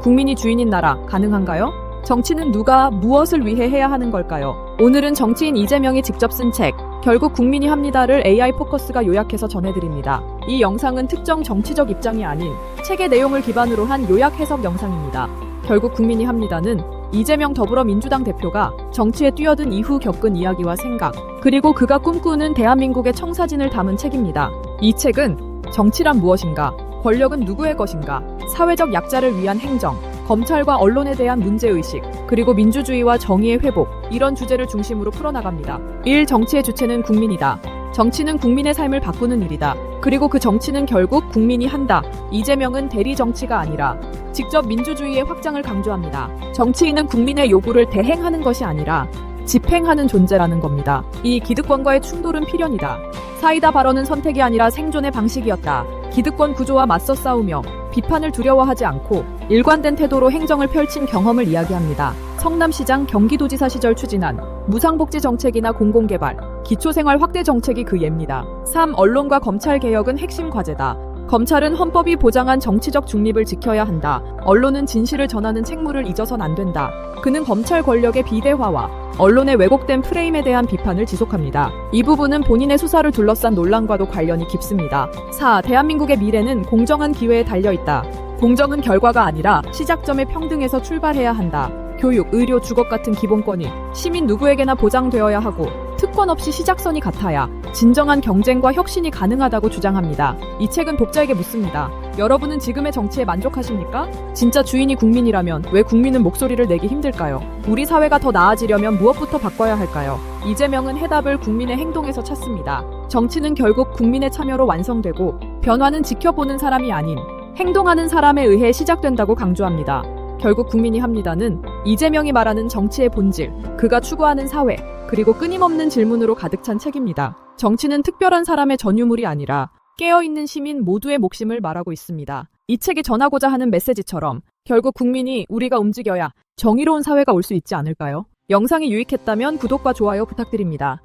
국민이 주인인 나라 가능한가요? 정치는 누가 무엇을 위해 해야 하는 걸까요? 오늘은 정치인 이재명이 직접 쓴 책, 결국 국민이 합니다를 AI 포커스가 요약해서 전해드립니다. 이 영상은 특정 정치적 입장이 아닌 책의 내용을 기반으로 한 요약 해석 영상입니다. 결국 국민이 합니다는 이재명 더불어민주당 대표가 정치에 뛰어든 이후 겪은 이야기와 생각, 그리고 그가 꿈꾸는 대한민국의 청사진을 담은 책입니다. 이 책은 정치란 무엇인가, 권력은 누구의 것인가, 사회적 약자를 위한 행정, 검찰과 언론에 대한 문제의식, 그리고 민주주의와 정의의 회복, 이런 주제를 중심으로 풀어나갑니다. 1. 정치의 주체는 국민이다. 정치는 국민의 삶을 바꾸는 일이다. 그리고 그 정치는 결국 국민이 한다. 이재명은 대리 정치가 아니라 직접 민주주의의 확장을 강조합니다. 정치인은 국민의 요구를 대행하는 것이 아니라 집행하는 존재라는 겁니다. 이 기득권과의 충돌은 필연이다. 사이다 발언은 선택이 아니라 생존의 방식이었다. 기득권 구조와 맞서 싸우며 비판을 두려워하지 않고 일관된 태도로 행정을 펼친 경험을 이야기합니다. 성남시장 경기도지사 시절 추진한 무상복지 정책이나 공공개발, 기초생활 확대 정책이 그 예입니다. 3. 언론과 검찰 개혁은 핵심 과제다. 검찰은 헌법이 보장한 정치적 중립을 지켜야 한다. 언론은 진실을 전하는 책무를 잊어선 안 된다. 그는 검찰 권력의 비대화와 언론의 왜곡된 프레임에 대한 비판을 지속합니다. 이 부분은 본인의 수사를 둘러싼 논란과도 관련이 깊습니다. 4. 대한민국의 미래는 공정한 기회에 달려 있다. 공정은 결과가 아니라 시작점의 평등에서 출발해야 한다. 교육, 의료, 주거 같은 기본권이 시민 누구에게나 보장되어야 하고 특권 없이 시작선이 같아야 진정한 경쟁과 혁신이 가능하다고 주장합니다. 이 책은 독자에게 묻습니다. 여러분은 지금의 정치에 만족하십니까? 진짜 주인이 국민이라면 왜 국민은 목소리를 내기 힘들까요? 우리 사회가 더 나아지려면 무엇부터 바꿔야 할까요? 이재명은 해답을 국민의 행동에서 찾습니다. 정치는 결국 국민의 참여로 완성되고 변화는 지켜보는 사람이 아닌 행동하는 사람에 의해 시작된다고 강조합니다. 결국 국민이 합니다는 이재명이 말하는 정치의 본질, 그가 추구하는 사회, 그리고 끊임없는 질문으로 가득 찬 책입니다. 정치는 특별한 사람의 전유물이 아니라 깨어있는 시민 모두의 몫임을 말하고 있습니다. 이 책이 전하고자 하는 메시지처럼 결국 국민이 우리가 움직여야 정의로운 사회가 올 수 있지 않을까요? 영상이 유익했다면 구독과 좋아요 부탁드립니다.